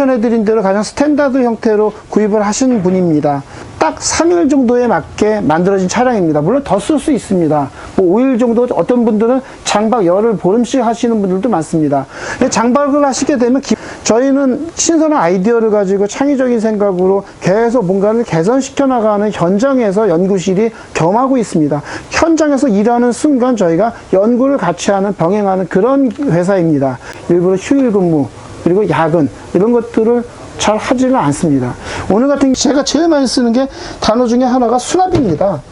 추천해드린 대로 가장 스탠다드 형태로 구입을 하신 분입니다. 딱 3일 정도에 맞게 만들어진 차량입니다. 물론 더 쓸 수 있습니다. 뭐 5일 정도 어떤 분들은 장박 열흘 보름씩 하시는 분들도 많습니다. 장박을 하시게 되면 기- 저희는 신선한 아이디어를 가지고 창의적인 생각으로 계속 뭔가를 개선시켜 나가는 현장에서 연구실이 겸하고 있습니다. 현장에서 일하는 순간 저희가 연구를 같이 하는 병행하는 그런 회사입니다. 일부러 휴일 근무 그리고 야근 이런 것들을 잘 하지는 않습니다. 오늘 같은 제가 제일 많이 쓰는 게 단어 중에 하나가 수납입니다.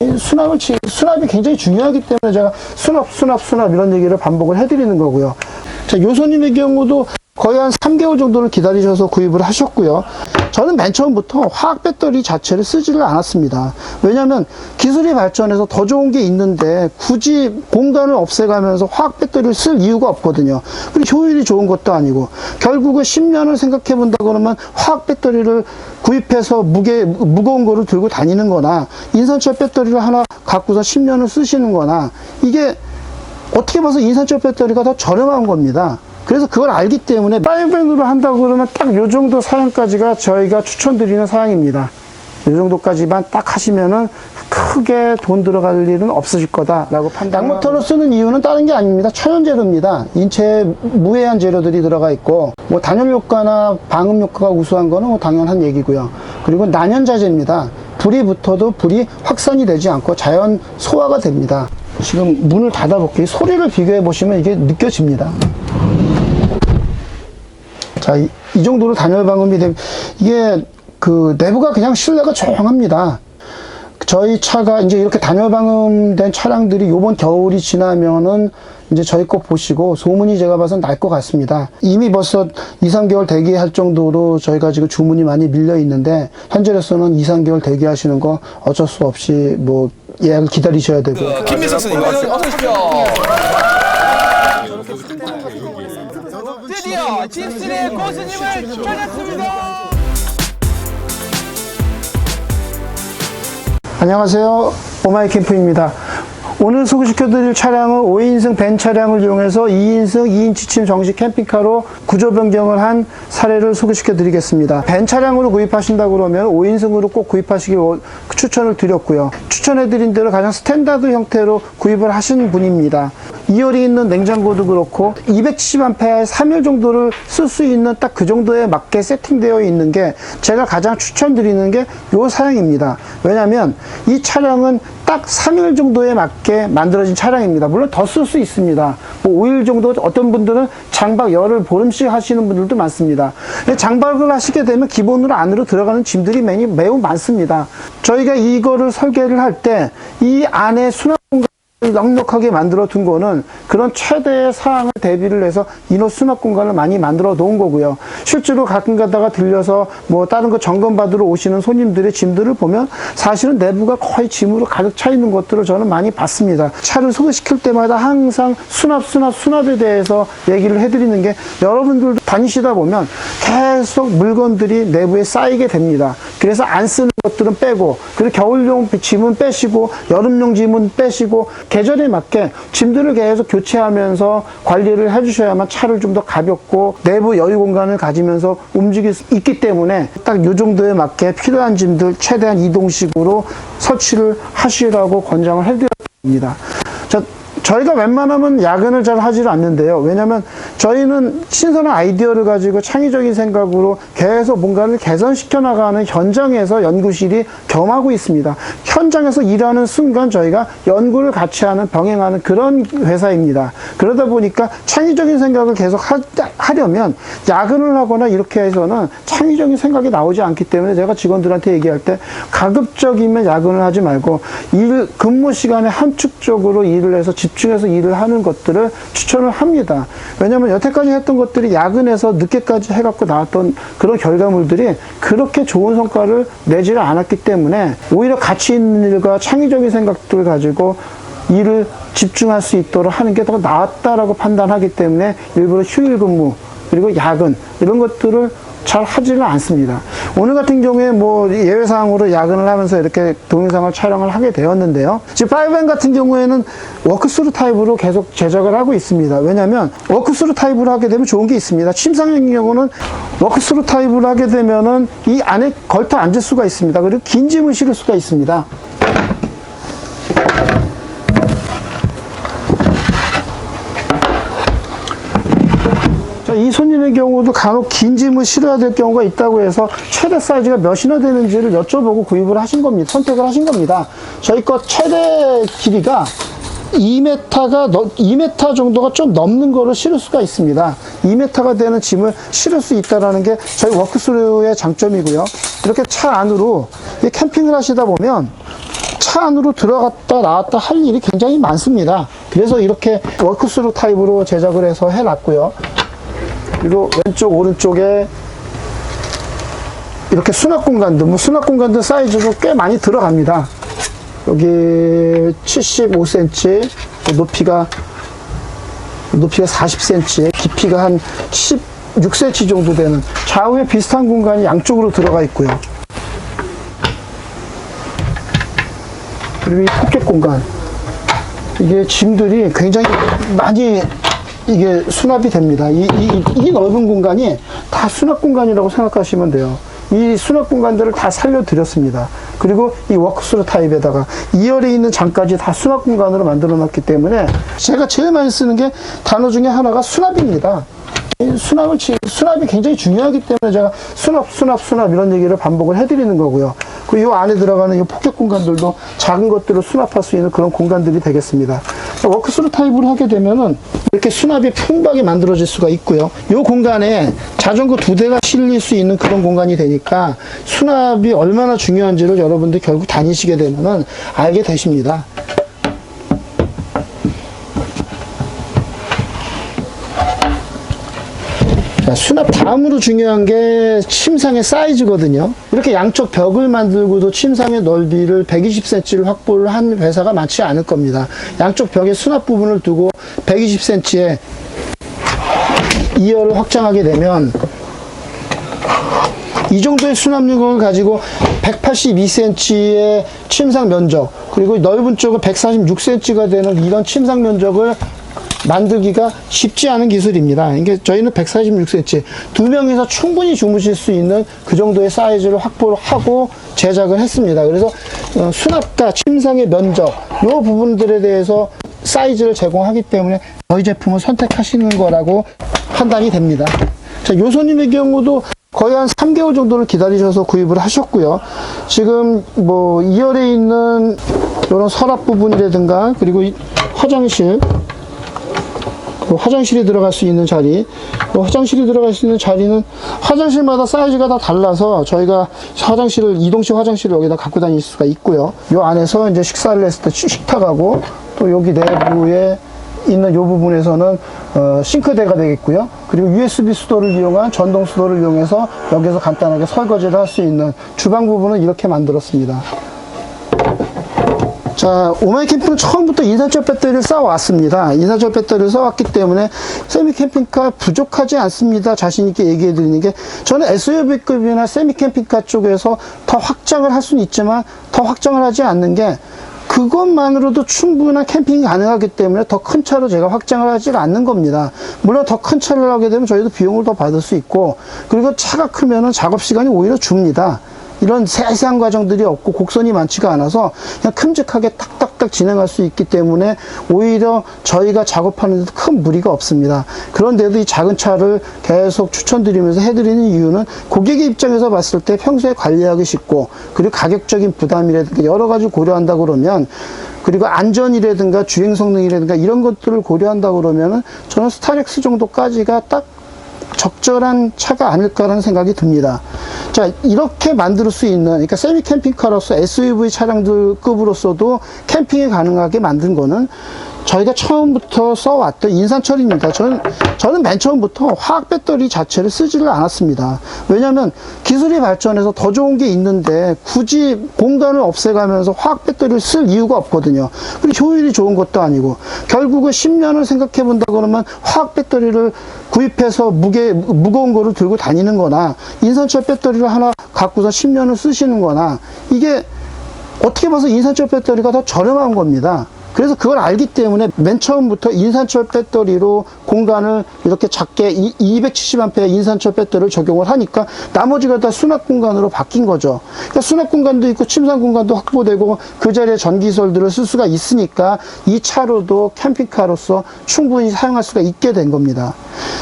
이 수납을 치- 수납이 굉장히 중요하기 때문에 제가 수납 수납 수납 이런 얘기를 반복을 해드리는 거고요. 자, 요소님의 경우도 거의 한 3개월 정도를 기다리셔서 구입을 하셨고요. 저는 맨 처음부터 화학 배터리 자체를 쓰지를 않았습니다. 왜냐하면 기술이 발전해서 더 좋은 게 있는데 굳이 공간을 없애가면서 화학 배터리를 쓸 이유가 없거든요. 그리고 효율이 좋은 것도 아니고 결국은 10년을 생각해 본다 그러면 화학 배터리를 구입해서 무게 무거운 거를 들고 다니는 거나 인산철 배터리를 하나 갖고서 10년을 쓰시는 거나 이게 어떻게 봐서 인산철 배터리가 더 저렴한 겁니다. 그래서 그걸 알기 때문에 파이브밴으로 한다고 그러면 딱 요 정도 사양까지가 저희가 추천드리는 사양입니다. 이 정도까지만 딱 하시면은 크게 돈 들어갈 일은 없으실 거다라고 판단. 양모터로 쓰는 이유는 다른 게 아닙니다. 천연 재료입니다. 인체에 무해한 재료들이 들어가 있고 뭐 단열 효과나 방음 효과가 우수한 거는 뭐 당연한 얘기고요. 그리고 난연자재입니다. 불이 붙어도 불이 확산이 되지 않고 자연 소화가 됩니다. 지금 문을 닫아볼게요. 소리를 비교해 보시면 이게 느껴집니다. 자, 이, 이 정도로 단열 방음이 되면 이게 그 내부가 그냥 실내가 조용합니다. 저희 차가 이제 이렇게 단열 방음된 차량들이 요번 겨울이 지나면은 이제 저희 거 보시고 소문이 제가 봐선 날것 같습니다. 이미 벌써 2, 3개월 대기할 정도로 저희가 지금 주문이 많이 밀려 있는데 현재로서는 2, 3개월 대기하시는 거 어쩔 수 없이 뭐 예약을 기다리셔야 되고 김민석 선생님 어서 오십시오. 드디어 집순의 고수님을 찾았습니다. 안녕하세요. 오마이 캠프입니다. 오늘 소개시켜드릴 차량은 5인승 벤 차량을 이용해서 2인승 2인 지침 정식 캠핑카로 구조 변경을 한 사례를 소개시켜드리겠습니다. 벤 차량으로 구입하신다 그러면 5인승으로 꼭 구입하시길 원- 추천을 드렸고요. 추천해드린 대로 가장 스탠다드 형태로 구입을 하신 분입니다. 2열이 있는 냉장고도 그렇고 270A의 3일 정도를 쓸 수 있는 딱 그 정도에 맞게 세팅되어 있는 게 제가 가장 추천드리는 게요 사양입니다. 왜냐하면 이 차량은 딱 3일 정도에 맞게 만들어진 차량입니다. 물론 더 쓸 수 있습니다. 뭐 5일 정도 어떤 분들은 장박 열흘 보름씩 하시는 분들도 많습니다. 장박을 하시게 되면 기본으로 안으로 들어가는 짐들이 매우 많습니다. 저희가 이거를 설계를 할 때 이 안에 수납 공간 넉넉하게 만들어 둔 거는 그런 최대의 사항을 대비를 해서 인호 수납 공간을 많이 만들어 놓은 거고요. 실제로 가끔 가다가 들려서 뭐 다른 거 점검 받으러 오시는 손님들의 짐들을 보면 사실은 내부가 거의 짐으로 가득 차 있는 것들을 저는 많이 봤습니다. 차를 소개시킬 때마다 항상 수납, 수납, 수납에 대해서 얘기를 해드리는 게 여러분들도 다니시다 보면 계속 물건들이 내부에 쌓이게 됩니다. 그래서 안 쓰는 것들은 빼고 그리고 겨울용 짐은 빼시고 여름용 짐은 빼시고 계절에 맞게 짐들을 계속 교체하면서 관리를 해주셔야만 차를 좀 더 가볍고 내부 여유 공간을 가지면서 움직일 수 있기 때문에 딱 요 정도에 맞게 필요한 짐들 최대한 이동식으로 설치를 하시라고 권장을 해드립니다. 자, 저희가 웬만하면 야근을 잘 하지를 않는데요. 왜냐면 저희는 신선한 아이디어를 가지고 창의적인 생각으로 계속 뭔가를 개선시켜 나가는 현장에서 연구실이 겸하고 있습니다. 현장에서 일하는 순간 저희가 연구를 같이 하는 병행하는 그런 회사입니다. 그러다 보니까 창의적인 생각을 계속 하, 려면 야근을 하거나 이렇게 해서는 창의적인 생각이 나오지 않기 때문에 제가 직원들한테 얘기할 때 가급적이면 야근을 하지 말고 일 근무 시간에 함축적으로 일을 해서 집중해서 일을 하는 것들을 추천을 합니다. 왜냐하면 여태까지 했던 것들이 야근해서 늦게까지 해갖고 나왔던 그런 결과물들이 그렇게 좋은 성과를 내지를 않았기 때문에 오히려 가치 있는 일과 창의적인 생각들을 가지고 일을 집중할 수 있도록 하는 게 더 나았다라고 판단하기 때문에 일부러 휴일 근무 그리고 야근 이런 것들을 잘 하지는 않습니다. 오늘 같은 경우에 뭐 예외 사항으로 야근을 하면서 이렇게 동영상을 촬영을 하게 되었는데요. 지금 5M 같은 경우에는 워크스루 타입으로 계속 제작을 하고 있습니다. 왜냐하면 워크스루 타입으로 하게 되면 좋은 게 있습니다. 침상의 경우는 워크스루 타입으로 하게 되면은 이 안에 걸터 앉을 수가 있습니다. 그리고 긴 짐을 실을 수가 있습니다. 이 손님의 경우도 간혹 긴 짐을 실어야 될 경우가 있다고 해서 최대 사이즈가 몇이나 되는지를 여쭤보고 구입을 하신 겁니다. 선택을 하신 겁니다. 저희 거 최대 길이가 2m가 2m 정도가 좀 넘는 거를 실을 수가 있습니다. 2m가 되는 짐을 실을 수 있다라는 게 저희 워크스루의 장점이고요. 이렇게 차 안으로 이 캠핑을 하시다 보면 차 안으로 들어갔다 나왔다 할 일이 굉장히 많습니다. 그래서 이렇게 워크스루 타입으로 제작을 해서 해놨고요. 그리고 왼쪽 오른쪽에 이렇게 수납 공간도 뭐 수납 공간도 사이즈도 꽤 많이 들어갑니다. 여기 75cm 높이가 높이가 40cm 깊이가 한 16cm 정도 되는 좌우에 비슷한 공간이 양쪽으로 들어가 있고요. 그리고 이 포켓 공간 이게 짐들이 굉장히 많이 이게 수납이 됩니다. 이, 이, 이 넓은 공간이 다 수납 공간이라고 생각하시면 돼요. 이 수납 공간들을 다 살려드렸습니다. 그리고 이 워크스루 타입에다가 2열에 있는 장까지 다 수납 공간으로 만들어 놨기 때문에 제가 제일 많이 쓰는 게 단어 중에 하나가 수납입니다. 이 수납을, 지- 수납이 굉장히 중요하기 때문에 제가 수납, 수납, 수납 이런 얘기를 반복을 해드리는 거고요. 그리고 이 안에 들어가는 이 포켓 공간들도 작은 것들을 수납할 수 있는 그런 공간들이 되겠습니다. 워크스루 타입으로 하게 되면은 이렇게 수납이 풍부하게 만들어질 수가 있고요. 이 공간에 자전거 두 대가 실릴 수 있는 그런 공간이 되니까 수납이 얼마나 중요한지를 여러분들 결국 다니시게 되면은 알게 되십니다. 수납 다음으로 중요한 게 침상의 사이즈거든요. 이렇게 양쪽 벽을 만들고도 침상의 넓이를 120cm를 확보를 한 회사가 많지 않을 겁니다. 양쪽 벽에 수납 부분을 두고 120cm에 2열을 확장하게 되면 이 정도의 수납력을 가지고 182cm의 침상 면적 그리고 넓은 쪽은 146cm가 되는 이런 침상 면적을 만들기가 쉽지 않은 기술입니다. 이게 저희는 146cm 두 명이서 충분히 주무실 수 있는 그 정도의 사이즈를 확보를 하고 제작을 했습니다. 그래서 어, 수납과 침상의 면적 이 부분들에 대해서 사이즈를 제공하기 때문에 저희 제품을 선택하시는 거라고 판단이 됩니다. 자, 요 손님의 경우도 거의 한 3개월 정도를 기다리셔서 구입을 하셨고요. 지금 뭐 2열에 있는 이런 서랍 부분이라든가 그리고 이 화장실 그 화장실이 들어갈 수 있는 자리, 그 화장실이 들어갈 수 있는 자리는 화장실마다 사이즈가 다 달라서 저희가 화장실을 이동식 화장실을 여기다 갖고 다닐 수가 있고요. 요 안에서 이제 식사를 했을 때 식탁하고 또 여기 내부에 있는 요 부분에서는 어, 싱크대가 되겠고요. 그리고 USB 수도를 이용한 전동 수도를 이용해서 여기서 간단하게 설거지를 할 수 있는 주방 부분은 이렇게 만들었습니다. 자, 오마이 캠핑은 처음부터 이산철 배터리를 쌓아왔습니다. 이산철 배터리를 쌓았기 때문에 세미 캠핑카 부족하지 않습니다. 자신있게 얘기해 드리는 게 저는 SUV급이나 세미 캠핑카 쪽에서 더 확장을 할 수는 있지만 더 확장을 하지 않는 게 그것만으로도 충분한 캠핑이 가능하기 때문에 더 큰 차로 제가 확장을 하지 않는 겁니다. 물론 더 큰 차를 하게 되면 저희도 비용을 더 받을 수 있고 그리고 차가 크면은 작업 시간이 오히려 줍니다. 이런 세세한 과정들이 없고 곡선이 많지가 않아서 그냥 큼직하게 탁탁탁 진행할 수 있기 때문에 오히려 저희가 작업하는 데도 큰 무리가 없습니다. 그런데도 이 작은 차를 계속 추천드리면서 해드리는 이유는 고객의 입장에서 봤을 때 평소에 관리하기 쉽고 그리고 가격적인 부담이라든가 여러 가지 고려한다 그러면 그리고 안전이라든가 주행 성능이라든가 이런 것들을 고려한다 그러면은 저는 스타렉스 정도까지가 딱 적절한 차가 아닐까라는 생각이 듭니다. 자, 이렇게 만들 수 있는, 그러니까 세미 캠핑카로서 SUV 차량들 급으로서도 캠핑이 가능하게 만든 거는 저희가 처음부터 써왔던 인산철입니다. 저는, 저는 맨 처음부터 화학 배터리 자체를 쓰지를 않았습니다. 왜냐하면 기술이 발전해서 더 좋은 게 있는데 굳이 공간을 없애가면서 화학 배터리를 쓸 이유가 없거든요. 그리고 효율이 좋은 것도 아니고 결국은 10년을 생각해 본다 그러면 화학 배터리를 구입해서 무게, 무거운 거를 들고 다니는 거나 인산철 배터리를 하나 갖고서 10년을 쓰시는 거나 이게 어떻게 봐서 인산철 배터리가 더 저렴한 겁니다. 그래서 그걸 알기 때문에 맨 처음부터 인산철 배터리로 공간을 이렇게 작게 270A 인산철 배터리를 적용을 하니까 나머지가 다 수납 공간으로 바뀐 거죠. 그러니까 수납 공간도 있고 침상 공간도 확보되고 그 자리에 전기설들을 쓸 수가 있으니까 이 차로도 캠핑카로서 충분히 사용할 수가 있게 된 겁니다.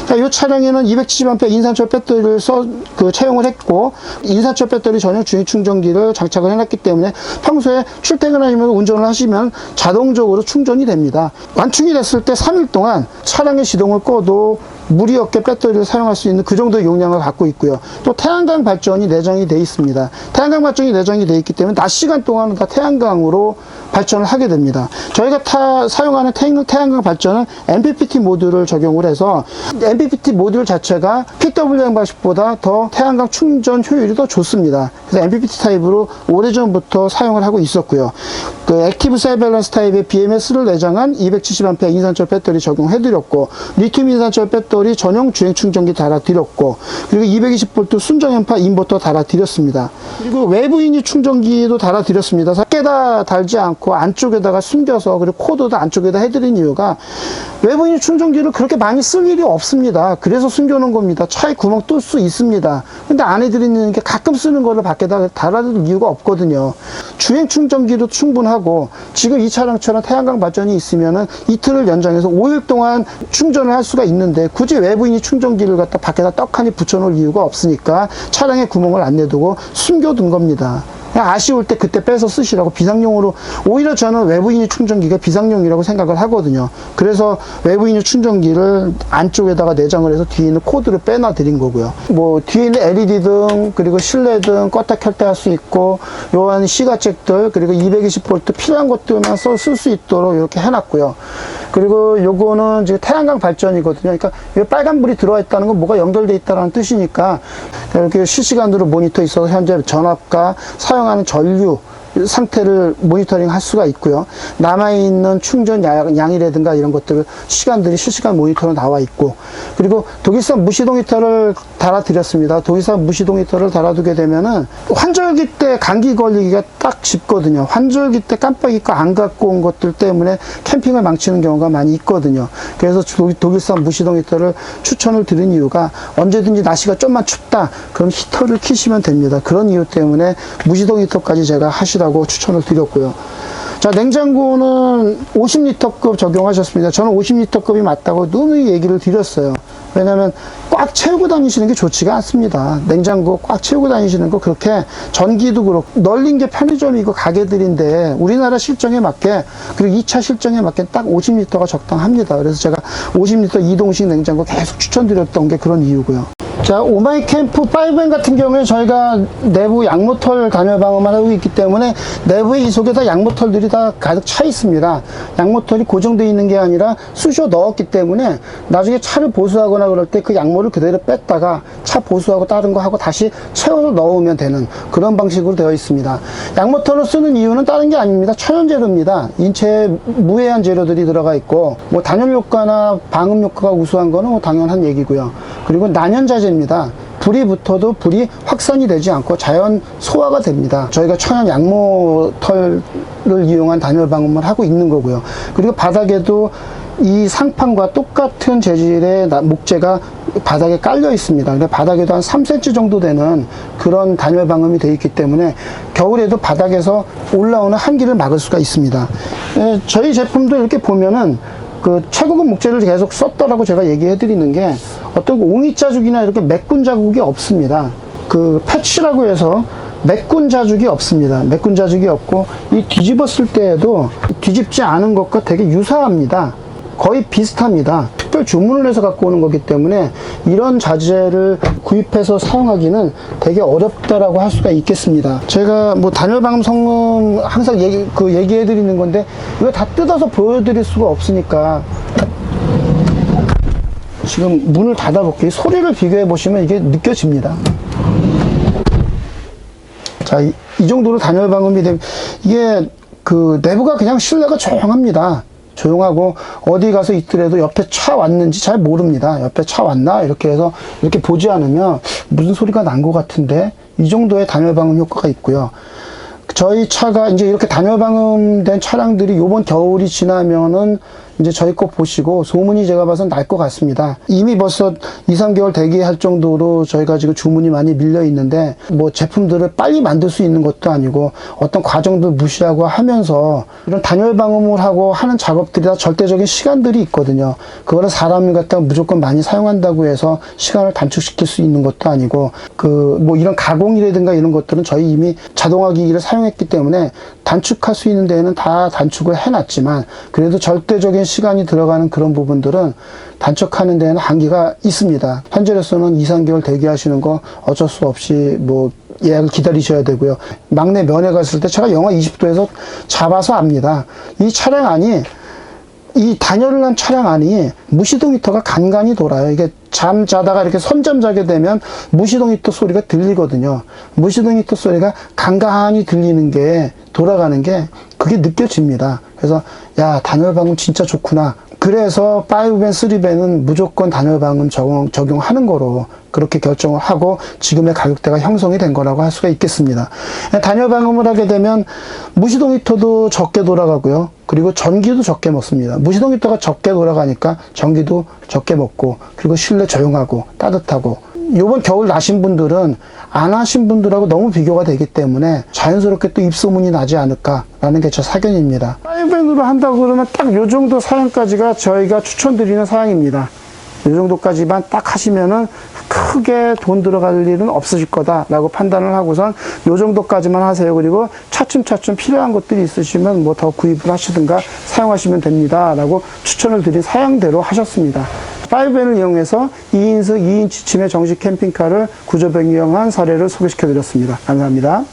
자, 이 차량에는 270A 인산철 배터리를 써, 그, 채용을 했고, 인산철 배터리 전용 주행 충전기를 장착을 해놨기 때문에 평소에 출퇴근하시면 운전을 하시면 자동 적으로 충전이 됩니다. 완충이 됐을 때 3일 동안 차량의 시동을 꺼도 무리 없게 배터리를 사용할 수 있는 그 정도의 용량을 갖고 있고요. 또 태양광 발전이 내장이 되어 있습니다. 태양광 발전이 내장이 되어 있기 때문에 낮 시간 동안은 다 태양광으로 발전을 하게 됩니다. 저희가 타, 사용하는 태양, 태양광 발전은 MPPT 모듈을 적용을 해서 MPPT 모듈 자체가 PWM 방식보다 더 태양광 충전 효율이 더 좋습니다. 그래서 MPPT 타입으로 오래전부터 사용을 하고 있었고요. 그 액티브 셀 밸런스 타입의 BMS를 내장한 270A 인산철 배터리 적용해드렸고 리튬 인산철 배터리 전용 주행 충전기 달아드렸고 그리고 220V 순정연파 인버터 달아드렸습니다. 그리고 외부 인이 충전기도 달아드렸습니다. 밖에다 달지 않고 안쪽에다가 숨겨서 그리고 코드도 안쪽에다 해드린 이유가 외부 인이 충전기를 그렇게 많이 쓸 일이 없습니다. 그래서 숨겨놓은 겁니다. 차에 구멍 뚫을 수 있습니다. 근데 안 해드리는 게 가끔 쓰는 거를 밖에다 달아둘 이유가 없거든요. 주행 충전기도 충분하고 지금 이 차량처럼 태양광 발전이 있으면은 이틀을 연장해서 5일 동안 충전을 할 수가 있는데 굳이 외부인이 충전기를 갖다 밖에다 떡하니 붙여놓을 이유가 없으니까 차량에 구멍을 안 내두고 숨겨둔 겁니다. 아쉬울 때 그때 빼서 쓰시라고 비상용으로 오히려 저는 외부인이 충전기가 비상용이라고 생각을 하거든요. 그래서 외부인이 충전기를 안쪽에다가 내장을 해서 뒤에 있는 코드를 빼놔 드린 거고요. 뭐 뒤에 있는 LED 등 그리고 실내 등 껐다 켰다 할 수 있고 요한 시가잭들 그리고 220V 필요한 것들만 써 쓸 수 있도록 이렇게 해놨고요. 그리고 요거는 이제 태양광 발전이거든요. 그러니까 이 빨간불이 들어와 있다는 건 뭐가 연결돼 있다는 뜻이니까 이렇게 실시간으로 모니터 있어서 현재 전압과 사용 하는 전류 상태를 모니터링 할 수가 있고요. 남아있는 충전 양- 양이라든가 이런 것들을 시간들이 실시간 모니터로 나와 있고, 그리고 독일산 무시동 히터를 달아드렸습니다. 독일산 무시동 히터를 달아두게 되면은 환절기 때 감기 걸리기가 딱 쉽거든요. 환절기 때 깜빡 잊고 안 갖고 온 것들 때문에 캠핑을 망치는 경우가 많이 있거든요. 그래서 도- 독일산 무시동 히터를 추천을 드린 이유가 언제든지 날씨가 좀만 춥다. 그럼 히터를 키시면 됩니다. 그런 이유 때문에 무시동 히터까지 제가 하시라고 추천을 드렸고요. 자, 냉장고는 50리터급 적용하셨습니다. 저는 50리터급이 맞다고 누누이 얘기를 드렸어요. 왜냐면 꽉 채우고 다니시는 게 좋지가 않습니다. 냉장고 꽉 채우고 다니시는 거 그렇게 전기도 그렇고 널린 게 편의점이고 가게들인데 우리나라 실정에 맞게 그리고 2차 실정에 맞게 딱 50리터가 적당합니다. 그래서 제가 50리터 이동식 냉장고 계속 추천드렸던 게 그런 이유고요. 자, 오마이 캠프 5M 같은 경우에 저희가 내부 양모털 단열 방어만 하고 있기 때문에 내부에 이 속에 다 양모털들이 다 가득 차 있습니다. 양모털이 고정되어 있는 게 아니라 쑤셔 넣었기 때문에 나중에 차를 보수하거나 그럴 때 그 양모를 그대로 뺐다가 차 보수하고 다른 거 하고 다시 채워서 넣으면 되는 그런 방식으로 되어 있습니다. 양모털을 쓰는 이유는 다른 게 아닙니다. 천연 재료입니다. 인체에 무해한 재료들이 들어가 있고 뭐 단열 효과나 방음 효과가 우수한 거는 뭐 당연한 얘기고요. 그리고 난연자재 입니다. 불이 붙어도 불이 확산이 되지 않고 자연 소화가 됩니다. 저희가 천연 양모털을 이용한 단열 방음을 하고 있는 거고요. 그리고 바닥에도 이 상판과 똑같은 재질의 나- 목재가 바닥에 깔려 있습니다. 근데 바닥에도 한 3cm 정도 되는 그런 단열 방음이 되어 있기 때문에 겨울에도 바닥에서 올라오는 한기를 막을 수가 있습니다. 예, 저희 제품도 이렇게 보면은 그 최고급 목재를 계속 썼다라고 제가 얘기해 드리는 게 어떤 옹이 자국이나 이렇게 매끈 자국이 없습니다. 그 패치라고 해서 매끈 자국이 없습니다. 매끈 자국이 없고 이 뒤집었을 때에도 뒤집지 않은 것과 되게 유사합니다. 거의 비슷합니다. 특별 주문을 해서 갖고 오는 거기 때문에 이런 자재를 구입해서 사용하기는 되게 어렵다라고 할 수가 있겠습니다. 제가 뭐 단열 방음 성능 항상 얘기, 그 얘기해 드리는 건데 이거 다 뜯어서 보여드릴 수가 없으니까 지금 문을 닫아 볼게요. 소리를 비교해 보시면 이게 느껴집니다. 자, 이, 이 정도로 단열 방음이 되면 이게 그 내부가 그냥 실내가 조용합니다. 조용하고 어디 가서 있더라도 옆에 차 왔는지 잘 모릅니다. 옆에 차 왔나 이렇게 해서 이렇게 보지 않으면 무슨 소리가 난 것 같은데 이 정도의 단열 방음 효과가 있고요. 저희 차가 이제 이렇게 단열 방음된 차량들이 요번 겨울이 지나면은 이제 저희 거 보시고 소문이 제가 봐선 날 것 같습니다. 이미 벌써 2, 3개월 대기할 정도로 저희가 지금 주문이 많이 밀려 있는데 뭐 제품들을 빨리 만들 수 있는 것도 아니고 어떤 과정도 무시하고 하면서 이런 단열 방음을 하고 하는 작업들이 다 절대적인 시간들이 있거든요. 그거를 사람을 갖다가 무조건 많이 사용한다고 해서 시간을 단축시킬 수 있는 것도 아니고 그 뭐 이런 가공이라든가 이런 것들은 저희 이미 자동화 기기를 사용했기 때문에 단축할 수 있는 데에는 다 단축을 해놨지만 그래도 절대적인 시간이 들어가는 그런 부분들은 단축하는 데에는 한계가 있습니다. 현재로서는 2, 3개월 대기하시는 거 어쩔 수 없이 뭐 예약을 기다리셔야 되고요. 막내 면회 갔을 때 제가 영하 20도에서 잡아서 압니다. 이 차량 안이 이 단열을 한 차량 안이 무시동 히터가 간간히 돌아요. 이게 잠 자다가 이렇게 선잠 자게 되면 무시동 히터 소리가 들리거든요. 무시동 히터 소리가 간간히 들리는 게 돌아가는 게 그게 느껴집니다. 그래서 야 단열 방음 진짜 좋구나. 그래서 5밴, 3밴은 무조건 단열 방음 적용, 적용하는 거로 그렇게 결정을 하고 지금의 가격대가 형성이 된 거라고 할 수가 있겠습니다. 단열 방음을 하게 되면 무시동 히터도 적게 돌아가고요. 그리고 전기도 적게 먹습니다. 무시동 히터가 적게 돌아가니까 전기도 적게 먹고 그리고 실내 조용하고 따뜻하고 요번 겨울 나신 분들은 안 하신 분들하고 너무 비교가 되기 때문에 자연스럽게 또 입소문이 나지 않을까 라는 게제 사견입니다. 파이밴으로 한다고 그러면 딱 요 정도 사양까지가 저희가 추천드리는 사양입니다. 이 정도까지만 딱 하시면은 크게 돈 들어갈 일은 없으실 거다라고 판단을 하고선 요 정도까지만 하세요. 그리고 차츰차츰 필요한 것들이 있으시면 뭐 더 구입을 하시든가 사용하시면 됩니다라고 추천을 드린 사양대로 하셨습니다. 5N을 이용해서 2인승 2인 취침의 정식 캠핑카를 구조 변경한 사례를 소개시켜 드렸습니다. 감사합니다.